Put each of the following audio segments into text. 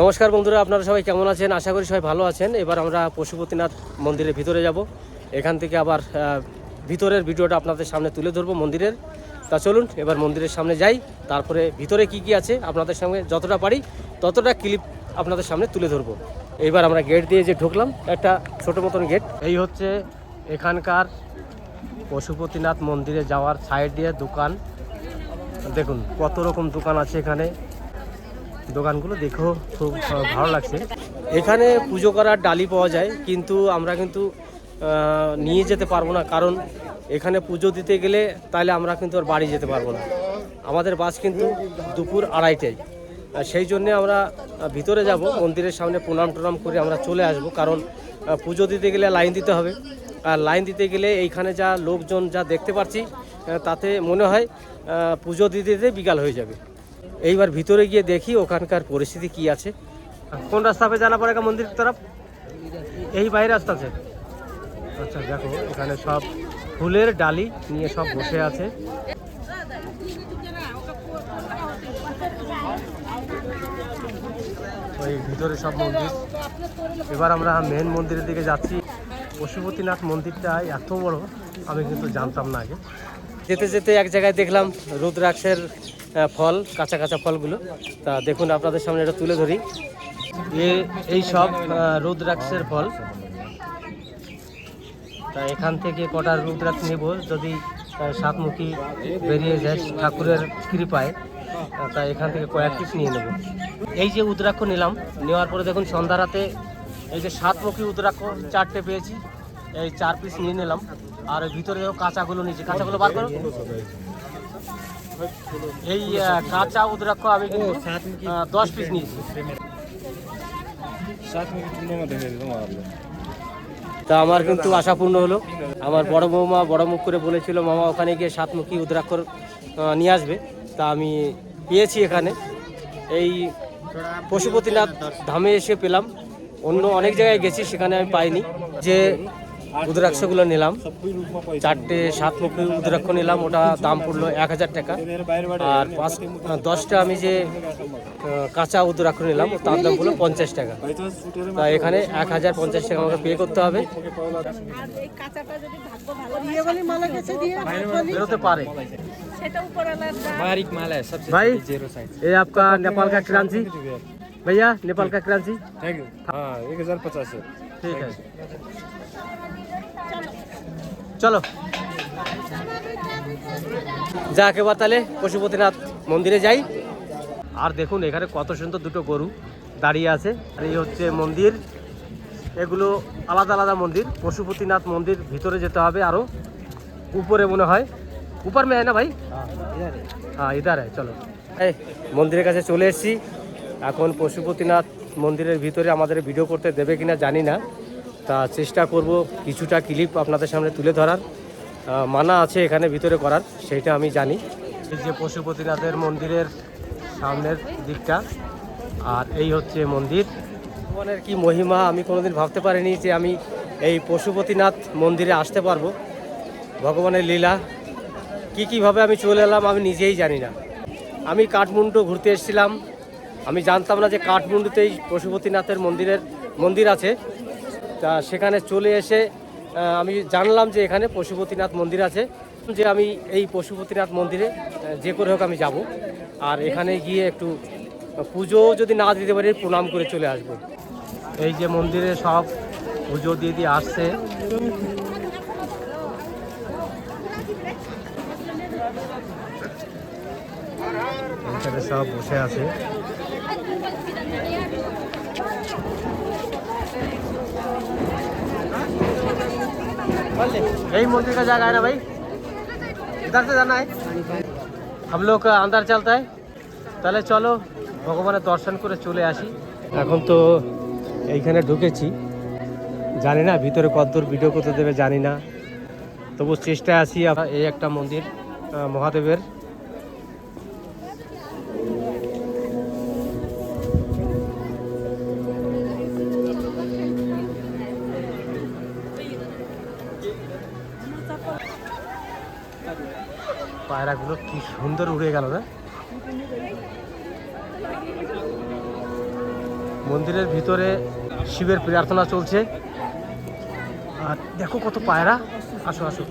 নমস্কার বন্ধুরা, আপনারা সবাই কেমন আছেন? আশা করি সবাই ভালো আছেন। এবার আমরা পশুপতিনাথ মন্দিরের ভিতরে যাব। এখান থেকে আবার ভিতরের ভিডিওটা আপনাদের সামনে তুলে ধরবো মন্দিরের। তা চলুন, এবার মন্দিরের সামনে যাই। তারপরে ভিতরে কি কি আছে আপনাদের সঙ্গে যতটা পারি, ততটা ক্লিপ আপনাদের সামনে তুলে ধরবো। এইবার আমরা গেট দিয়ে যে ঢুকলাম, একটা ছোট মতন গেট এই হচ্ছে এখানকার পশুপতিনাথ মন্দিরে যাওয়ার সাইড দিয়ে দোকান। দেখুন, কত রকম দোকান আছে এখানে। দোকানগুলো দেখেও খুব ভালো লাগছে। এখানে পুজো করার ডালি পাওয়া যায়, কিন্তু আমরা কিন্তু নিয়ে যেতে পারব না, কারণ এখানে পুজো দিতে গেলে তাহলে আমরা কিন্তু আর বাড়ি যেতে পারব না। আমাদের বাস কিন্তু দুপুর আড়াইটায়। সেই জন্যে আমরা ভিতরে যাব, মন্দিরের সামনে প্রণাম টনাম করে আমরা চলে আসব, কারণ পুজো দিতে গেলে লাইন দিতে হবে। আর লাইন দিতে গেলে এইখানে যা লোকজন যা দেখতে পাচ্ছি তাতে মনে হয় পুজো দিতে দিতে বিকাল হয়ে যাবে। এইবার ভিতরে গিয়ে দেখি ওখানকার পরিস্থিতি কি আছে। কোন রাস্তা পে জানা পড়ে মন্দির তরফ? এই বাইরে রাস্তা আছে। আচ্ছা দেখো, এখানে সব ফুলের ডালি নিয়ে সব বসে আছে। ওই ভিতরে সব মন্দির। এবার আমরা মেন মন্দিরের দিকে যাচ্ছি। পশুপতিনাথ মন্দিরটা এত বড়, আমি কিন্তু জানতাম না আগে। যেতে যেতে এক জায়গায় দেখলাম রুদ্রাক্ষের ফল, কাঁচা কাঁচা ফলগুলো। তা দেখুন, আপনাদের সামনে এটা তুলে ধরি। এই সব রুদ্রাক্ষের ফল। তা এখান থেকে কটা রুদ্রাক্ষ নেব যদি সাতমুখী বেরিয়ে যায়, ঠাকুরের কৃপায়। তা এখান থেকে কয়েক পিস নিয়ে নেব। এই যে উদ্রাক্ষ নিলাম, নেওয়ার পরে দেখুন, সন্ধ্যা রাতে এই যে সাতমুখী উদ্রাক্ষ, চারটে পেয়েছি। এই চার পিস নিয়ে নিলাম। আর ওই ভিতরে কাঁচাগুলো নিয়েছি কাঁচাগুলো বার করো। এই কাঁচা উদ্রাক্ষ আমি কিন্তু দশ পিস নিয়েছি। তা আমার কিন্তু আশাপূর্ণ হলো। আমার বড় বৌমা বড় মুখ করে বলেছিল মামা ওখানে গিয়ে সাতমুখী উদ্রাক্ষর নিয়ে আসবে। তা আমি পেয়েছি এখানে। এই পশুপতিনাথ ধামে এসে পেলাম। অন্য অনেক জায়গায় গেছি সেখানে আমি পাইনি। যে রুদ্রাক্ষগুলো নিলাম চারটে সাতমুখী রুদ্রাক্ষ নিলাম ওটা দাম পড়লো এক হাজার টাকা আর পাঁচ দশটা আমি যে আহ, কাঁচা উদ্রাক্ষ নিলাম তার দাম পড়লো পঞ্চাশ টাকা তা এখানে এক হাজার পঞ্চাশ টাকা আমাকে পে করতে হবে আর এই কাঁচাটা যদি ভাগ্য ভালো দিয়ে বলি মালা গেছে দিয়ে বেরোতে পারে সেটা উপরওয়ালার দান। बारीक माला है सबसे भाई जीरो साइज ये आपका नेपाल का करेंसी भैया नेपाल का करेंसी थैंक यू हाँ एक हजार पचास है ঠিক আছে চলো। যাক এবার তাহলে পশুপতিনাথ মন্দিরে যাই। আর দেখুন, এখানে কত সুন্দর দুটো গরু দাঁড়িয়ে আছে। আর এই হচ্ছে মন্দির। এগুলো আলাদা আলাদা মন্দির। পশুপতিনাথ মন্দির ভিতরে যেতে হবে আরও উপরে মনে হয়। উপর মে না ভাই? হ্যাঁ ইধার চলো। এই, মন্দিরের কাছে চলে এসেছি। এখন পশুপতিনাথ মন্দিরের ভিতরে আমাদের ভিডিও করতে দেবে কিনা জানি না। তা চেষ্টা করব কিছুটা ক্লিপ আপনাদের সামনে তুলে ধরার। মানা আছে এখানে ভিতরে করার, সেইটা আমি জানি। এই যে পশুপতিনাথের মন্দিরের সামনের দিকটা, আর এই হচ্ছে মন্দির। ভগবানের কি মহিমা, আমি কোনোদিন ভাবতে পারিনি যে আমি এই পশুপতিনাথ মন্দিরে আসতে পারব। ভগবানের লীলা, কি কীভাবে আমি চলে এলাম আমি নিজেই জানি না। আমি কাঠমান্ডু ঘুরতে এসেছিলাম। আমি জানতাম না যে কাঠমান্ডুতেই পশুপতিনাথের মন্দিরের মন্দির আছে। তা সেখানে চলে এসে আমি জানলাম যে এখানে পশুপতিনাথ মন্দির আছে। যে আমি এই পশুপতিনাথ মন্দিরে যে করে হোক আমি যাব। আর এখানে গিয়ে একটু পুজো যদি না দিতে পারি, প্রণাম করে চলে আসব। এই যে মন্দিরে সব পুজো দিয়ে দিয়ে আসছে। এখানে সব বসে আছে। यही मंदिर का जगह है ना भाई इधर से जाना है हम लोग का अंदर चलता है তাহলে চলো ভগবানের দর্শন করে চলে আসি এখন তো এইখানে ঢুকেছি জানি না ভিতরে কতদূর ভিডিও করতে দেবে জানি না তবু চেষ্টায় আছি আবার এই একটা মন্দির আহ, মহাদেবের পায়রাগুলো কি সুন্দর উড়ে গেল না? মন্দিরের ভিতরে শিবের প্রার্থনা চলছে। আর দেখো কত পায়রা। আসো আসো।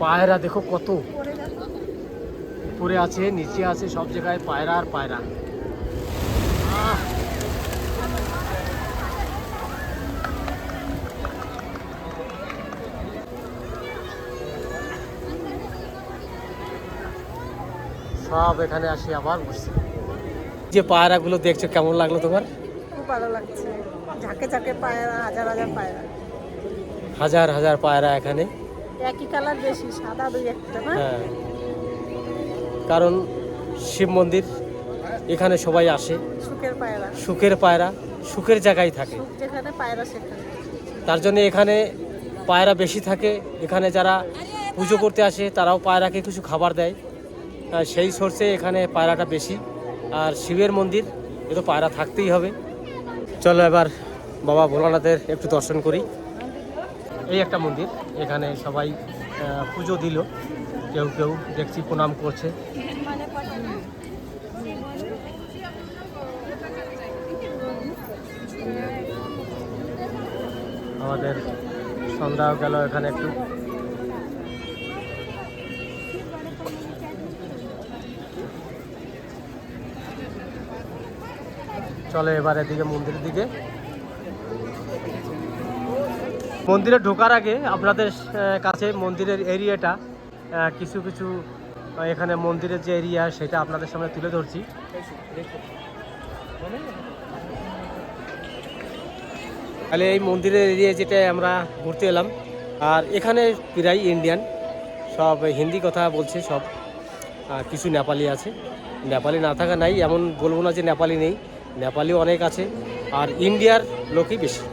পায়রা দেখো কত। উপরে আছে, নিচে আছে, সব জায়গায় পায়রা আর পায়রা। সব এখানে আসি আবার বসছে। যে পায়রাগুলো দেখছ কেমন লাগল তোমার? খুব ভালো লাগছে। ঝাঁকে ঝাঁকে পায়রা হাজার হাজার পায়রা। হাজার হাজার পায়রা এখানে। একই কালার বেশি সাদা দুই একটা না? হ্যাঁ। কারণ শিব মন্দির এখানে সবাই আসে। সুখের পায়রা। সুখের পায়রা সুখের জায়গায় থাকে। যেখানে পায়রা সেখানে। তার জন্য এখানে পায়রা বেশি থাকে। এখানে যারা পুজো করতে আসে তারাও পায়রাকে কিছু খাবার দেয়। সেই সোর্সে এখানে পায়রাটা বেশি। আর শিবের মন্দির, এ তো পায়রা থাকতেই হবে। চলো এবার বাবা ভোলানাথের একটু দর্শন করি। এই একটা মন্দির, এখানে সবাই পুজো দিল। কেউ কেউ দেখছি প্রণাম করছে। আমাদের সন্ধ্যা গেল এখানে একটু। চলে এবার এদিকে মন্দিরের দিকে। মন্দিরে ঢোকার আগে আপনাদের কাছে মন্দিরের এরিয়াটা কিছু কিছু এখানে মন্দিরের যে এরিয়া সেটা আপনাদের সামনে তুলে ধরছি। তাহলে এই মন্দিরের এরিয়া যেটা আমরা ঘুরতে এলাম, আর এখানে প্রায় ইন্ডিয়ান, সব হিন্দি কথা বলছে সব। কিছু নেপালি আছে। নেপালি না থাকা নাই, এমন বলব না যে নেপালি নেই। নেপালিও অনেক আছে, আর ইন্ডিয়ার লোকই বেশি।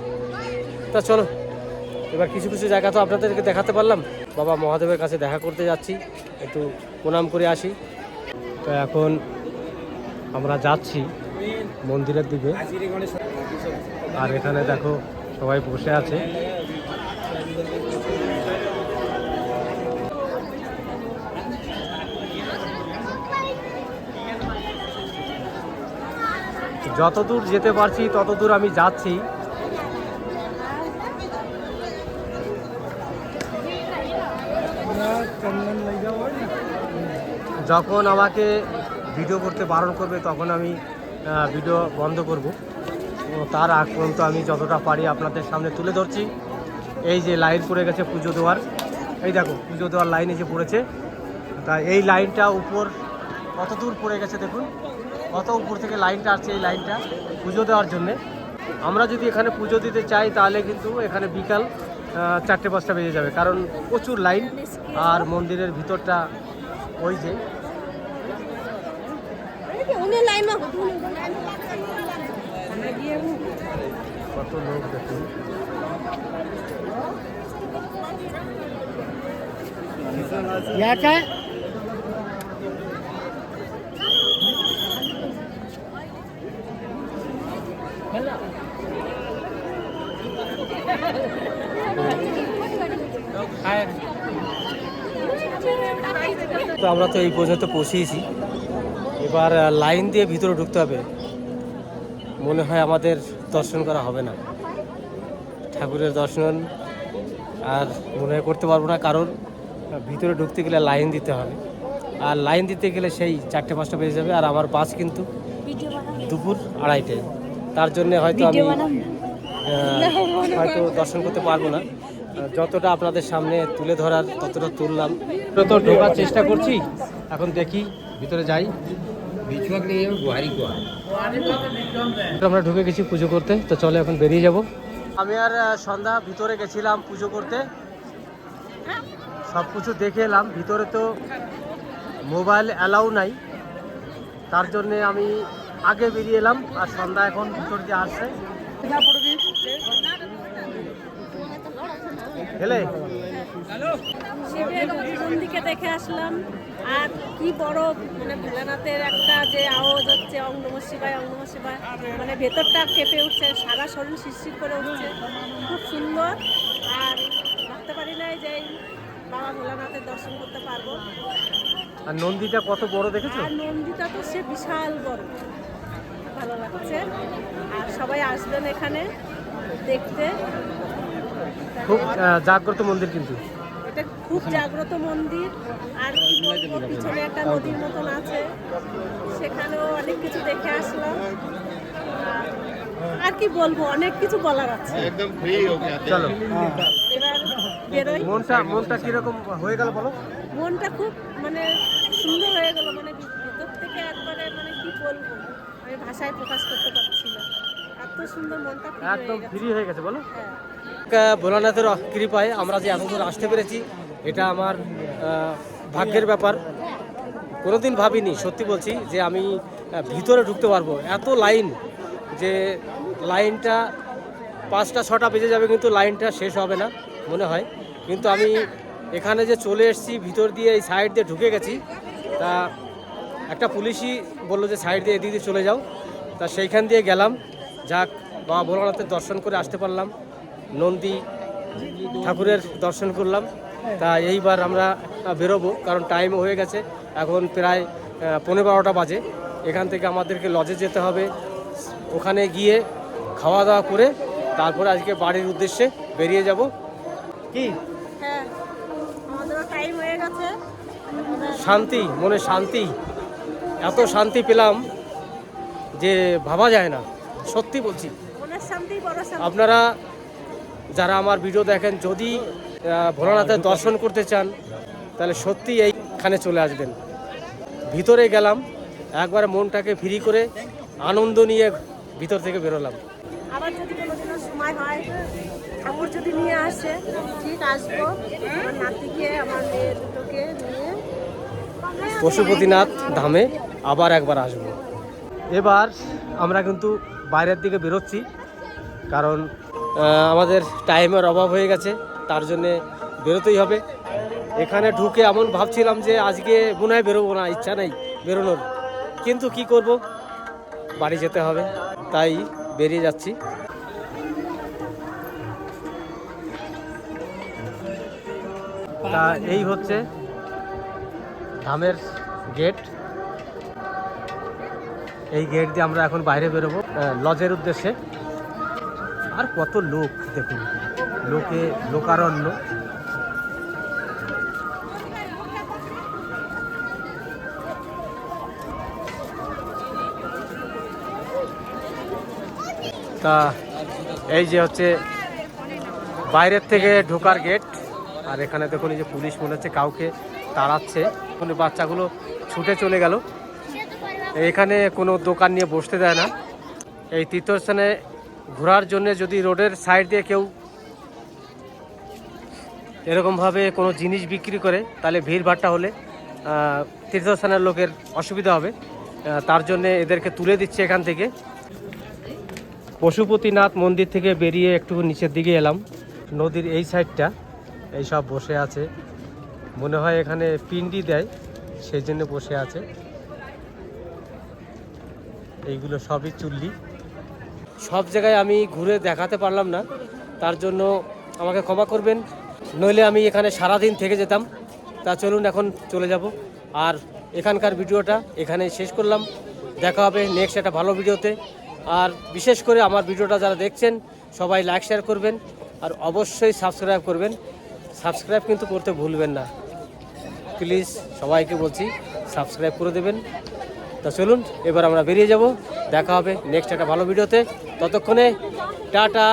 তা চলো, এবার কিছু কিছু জায়গা তো আপনাদেরকে দেখাতে পারলাম। বাবা মহাদেবের কাছে দেখা করতে যাচ্ছি, একটু প্রণাম করে আসি। তো এখন আমরা যাচ্ছি মন্দিরের দিকে। আর এখানে দেখো সবাই বসে আছে। যতদূর যেতে পারছি, ততদূর আমি যাচ্ছি। যখন আমাকে ভিডিও করতে বারণ করবে, তখন আমি ভিডিও বন্ধ করব। তার আগ পর্যন্ত আমি যতটা পারি আপনাদের সামনে তুলে ধরছি। এই যে লাইন পড়ে গেছে পুজো দেওয়ার। এই দেখো, পুজো দেওয়ার লাইন যে পড়েছে। তা এই লাইনটা উপর কত দূর পড়ে গেছে দেখুন। কত উপর থেকে লাইনটা আসছে এই লাইনটা পুজো দেওয়ার জন্যে। আমরা যদি এখানে পুজো দিতে চাই তাহলে কিন্তু এখানে বিকাল চারটে পাঁচটা বেজে যাবে। কারণ প্রচুর লাইন আর মন্দিরের ভিতরটা ওই যে। কত লোক দেখুন। আমরা তো এই পর্যন্ত পৌঁছেছি এবার লাইন দিয়ে ভিতরে ঢুকতে হবে। মনে হয় আমাদের দর্শন করা হবে না। ঠাকুরের দর্শন আর মনে হয় করতে পারব না কারণ ভিতরে ঢুকতে গেলে লাইন দিতে হবে। আর লাইন দিতে গেলে সেই চারটে পাঁচটা বেজে যাবে আর আমার বাস কিন্তু দুপুর আড়াইটায়। তার জন্য হয়তো আমি হয়তো দর্শন করতে পারব না। যতটা আপনাদের সামনে তুলে ধরার, ততটা তুললাম। তো ঢোকার চেষ্টা করছি। এখন দেখি, ভিতরে যাই। আমরা ঢুকে গেছি পুজো করতে। তো চলে এখন বেরিয়ে যাব। আমি আর সন্ধ্যা ভিতরে গেছিলাম পুজো করতে। সব কিছু দেখে এলাম। ভিতরে তো মোবাইল অ্যালাউ নাই। তার জন্যে আমি আগে বেরিয়ে এলাম। আর সন্ধ্যা এখন ভিতর দিয়ে আসছে। হেলে শিবের মন্দিরকে দেখে আসলাম? আর কি বড় মানে ভোলানাথের একটা যে আওয়াজ হচ্ছে অং নম শিবায় অং নম শিবায় মানে ভেতরটা কেঁপে উঠছে সারা শরীর শিরশির করে উঠছে। খুব সুন্দর। আর ভাবতে পারি নাই যে বাবা ভোলানাথের দর্শন করতে পারব। আর নন্দীটা কত বড় দেখেছ? আর নন্দীটা তো সে বিশাল বড়। ভালো লাগছে। আর সবাই আসবেন এখানে দেখতে। খুব জাগ্রত মন্দির কিন্তু। এটা খুব জাগ্রত মন্দির আর পিছনে একটা নদীর মতন আছে। সেখানেও অনেক কিছু দেখে আসলাম। আর কি বলব অনেক কিছু বলার আছে। একদম ফ্রি চলো। এবার মনটা মনটা কীরকম হয়ে গেল বলো? মনটা খুব মানে সুন্দর হয়ে গেল। মানে ভিতর থেকে একবারে মানে কি বলব? আমি ভাষায় প্রকাশ করতে পারি এত সুন্দর মনটা একদম ফ্রি হয়ে গেছে বলো। হ্যাঁ। ভোলানাথের কৃপায় আমরা যে এতদূর আসতে পেরেছি এটা আমার ভাগ্যের ব্যাপার। কোনোদিন ভাবিনি সত্যি বলছি যে আমি ভিতরে ঢুকতে পারব। এত লাইন যে লাইনটা পাঁচটা ছটা বেজে যাবে কিন্তু লাইনটা শেষ হবে না মনে হয়। কিন্তু আমি এখানে যে চলে এসেছি ভিতর দিয়ে এই সাইড দিয়ে ঢুকে গেছি তা একটা পুলিশই বলল যে সাইড দিয়ে এদিক দিয়ে চলে যাও। তা সেইখান দিয়ে গেলাম। যাক বাবা ভোলানাথের দর্শন করে আসতে পারলাম। নন্দী ঠাকুরের দর্শন করলাম। তা এইবার আমরা বেরোবো কারণ টাইম হয়ে গেছে। এখন প্রায় পনেরো বারোটা বাজে। এখান থেকে আমাদেরকে লজে যেতে হবে। ওখানে গিয়ে খাওয়া দাওয়া করে তারপরে আজকে বাড়ির উদ্দেশ্যে বেরিয়ে যাব। কি? হ্যাঁ শান্তি মনে শান্তি। এত শান্তি পেলাম যে ভাবা যায় না। সত্যি বলছি। আপনারা যারা আমার ভিডিও দেখেন যদি ভোলানাথের দর্শন করতে চান তাহলে সত্যি এইখানে চলে আসবেন। ভিতরে গেলাম একবার মনটাকে ফ্রি করে আনন্দ নিয়ে ভিতর থেকে বেরোলাম। আবার যদি কোনোদিনও সময় হয় ঠাকুর যদি নিয়ে আসে ঠিক আসব। আমার নাতিকে আমার মেয়ে দুটোকে নিয়ে। পশুপতিনাথ ধামে আবার একবার আসব। এবার আমরা কিন্তু বাইরের দিকে বেরোচ্ছি, কারণ আমাদের টাইমের অভাব হয়ে গেছে, তার জন্যে বেরোতেই হবে। এখানে ঢুকে এমন ভাবছিলাম যে আজকে মনে হয় বেরোবো না, ইচ্ছা নেই বেরোনোর। কিন্তু কি করব? বাড়ি যেতে হবে, তাই বেরিয়ে যাচ্ছি। তা এই হচ্ছে ধামের গেট এই গেট দিয়ে আমরা এখন বাইরে বেরোবো। লজের উদ্দেশ্যে। আর কত লোক, দেখুন। লোকে লোকারণ্য। তা, এই যে হচ্ছে বাইরের থেকে ঢোকার গেট আর এখানে দেখুন, এই যে পুলিশ মনে হচ্ছে কাউকে তাড়াচ্ছে। বাচ্চাগুলো ছুটে চলে গেল। এখানে কোনো দোকান নিয়ে বসতে দেয় না। এই তীর্থস্থানে ঘোরার জন্য যদি রোডের সাইড দিয়ে কেউ এরকমভাবে কোনো জিনিস বিক্রি করে, তাহলে ভিড় হলে তীর্থস্থানের লোকের অসুবিধা হবে। তার জন্য এদেরকে তুলে দিচ্ছে এখান থেকে। পশুপতিনাথ মন্দির থেকে বেরিয়ে একটু নিচের দিকে এলাম। নদীর এই সাইডটা, এই সব বসে আছে। মনে হয় এখানে পিন্ডি দেয়, সেই জন্য বসে আছে। এইগুলো সবই চুল্লি। সব জায়গায় আমি ঘুরে দেখাতে পারলাম না। তার জন্য আমাকে ক্ষমা করবেন। নইলে আমি এখানে সারাদিন থেকে যেতাম। তা চলুন এখন চলে যাব। আর এখানকার ভিডিওটা এখানে শেষ করলাম। দেখা হবে নেক্সট একটা ভালো ভিডিওতে। আর বিশেষ করে আমার ভিডিওটা যারা দেখছেন, সবাই লাইক শেয়ার করবেন। আর অবশ্যই সাবস্ক্রাইব করবেন। সাবস্ক্রাইব কিন্তু করতে ভুলবেন না। প্লিজ সবাইকে বলছি সাবস্ক্রাইব করে দেবেন। তা চলুন এবার আমরা বেরিয়ে যাব। দেখা হবে নেক্সট একটা ভালো ভিডিওতে। ততক্ষণে টাটা।